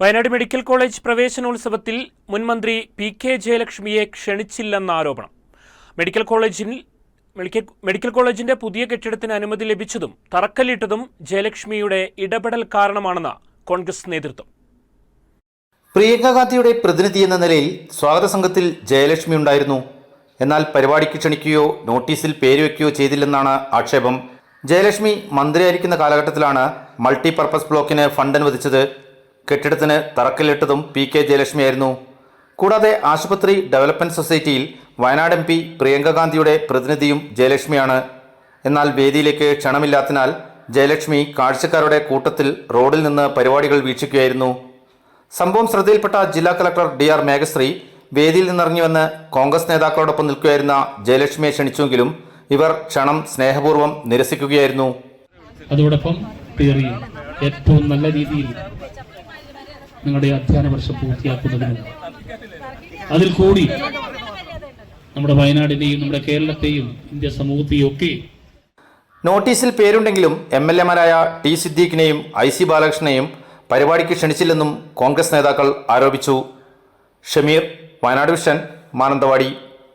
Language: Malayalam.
വയനാട് മെഡിക്കൽ കോളേജ് പ്രവേശനോത്സവത്തിൽ മുൻമന്ത്രി പി കെ ജയലക്ഷ്മിയെ ക്ഷണിച്ചില്ലെന്ന ആരോപണം. മെഡിക്കൽ കോളേജിൽ മെഡിക്കൽ കോളേജിന്റെ പുതിയ കെട്ടിടത്തിന് അനുമതി ലഭിച്ചതും തറക്കല്ലിട്ടതും ജയലക്ഷ്മിയുടെ ഇടപെടൽ കാരണമാണെന്ന് കോൺഗ്രസ് നേതൃത്വം. പ്രിയങ്ക ഗാന്ധിയുടെ പ്രതിനിധി എന്ന നിലയിൽ സ്വാഗത സംഘത്തിൽ ജയലക്ഷ്മി ഉണ്ടായിരുന്നു. എന്നാൽ പരിപാടിക്ക് ക്ഷണിക്കുകയോ നോട്ടീസിൽ പേര് വയ്ക്കുകയോ ചെയ്തില്ലെന്നാണ് ആക്ഷേപം. ജയലക്ഷ്മി മന്ത്രിയായിരിക്കുന്ന കാലഘട്ടത്തിലാണ് മൾട്ടിപർപ്പസ് ബ്ലോക്കിന് ഫണ്ട് അനുവദിച്ചത്. കെട്ടിടത്തിന് തറക്കല്ലിട്ടതും പി കെ ജയലക്ഷ്മിയായിരുന്നു കൂടാതെ ആശുപത്രി ഡെവലപ്മെന്റ് സൊസൈറ്റിയിൽ വയനാട് എം പി പ്രതിനിധിയും ജയലക്ഷ്മിയാണ്. എന്നാൽ വേദിയിലേക്ക് ക്ഷണമില്ലാത്തതിനാൽ ജയലക്ഷ്മി കാഴ്ചക്കാരുടെ കൂട്ടത്തിൽ റോഡിൽ നിന്ന് പരിപാടികൾ വീക്ഷിക്കുകയായിരുന്നു. സംഭവം ശ്രദ്ധയിൽപ്പെട്ട ജില്ലാ കളക്ടർ ഡി ആർ മേഘശ്രീ വേദിയിൽ നിന്നിറങ്ങിവന്ന് കോൺഗ്രസ് നേതാക്കളോടൊപ്പം നിൽക്കുകയായിരുന്ന ജയലക്ഷ്മിയെ ക്ഷണിച്ചുവെങ്കിലും ഇവർ ക്ഷണം സ്നേഹപൂർവം നിരസിക്കുകയായിരുന്നു. അതോടൊപ്പം ഏറ്റവും നല്ല രീതിയിൽ നിങ്ങളുടെ അധ്യയന വർഷം പൂർത്തിയാക്കുന്നതിനും അതിൽ കൂടി നമ്മുടെ വയനാടിനെയും നമ്മുടെ കേരളത്തെയും ഇന്ത്യ സമൂഹത്തെയും ഒക്കെ നോട്ടീസിൽ പേരുണ്ടെങ്കിലും എം എൽ എമാരായ ടി സിദ്ദീഖിനെയും ഐ സി ബാലകൃഷ്ണനെയും പരിപാടിക്ക് ക്ഷണിച്ചില്ലെന്നും കോൺഗ്രസ് നേതാക്കൾ ആരോപിച്ചു. ഷമീർ വയനാട് വിഷൻ മാനന്തവാടി.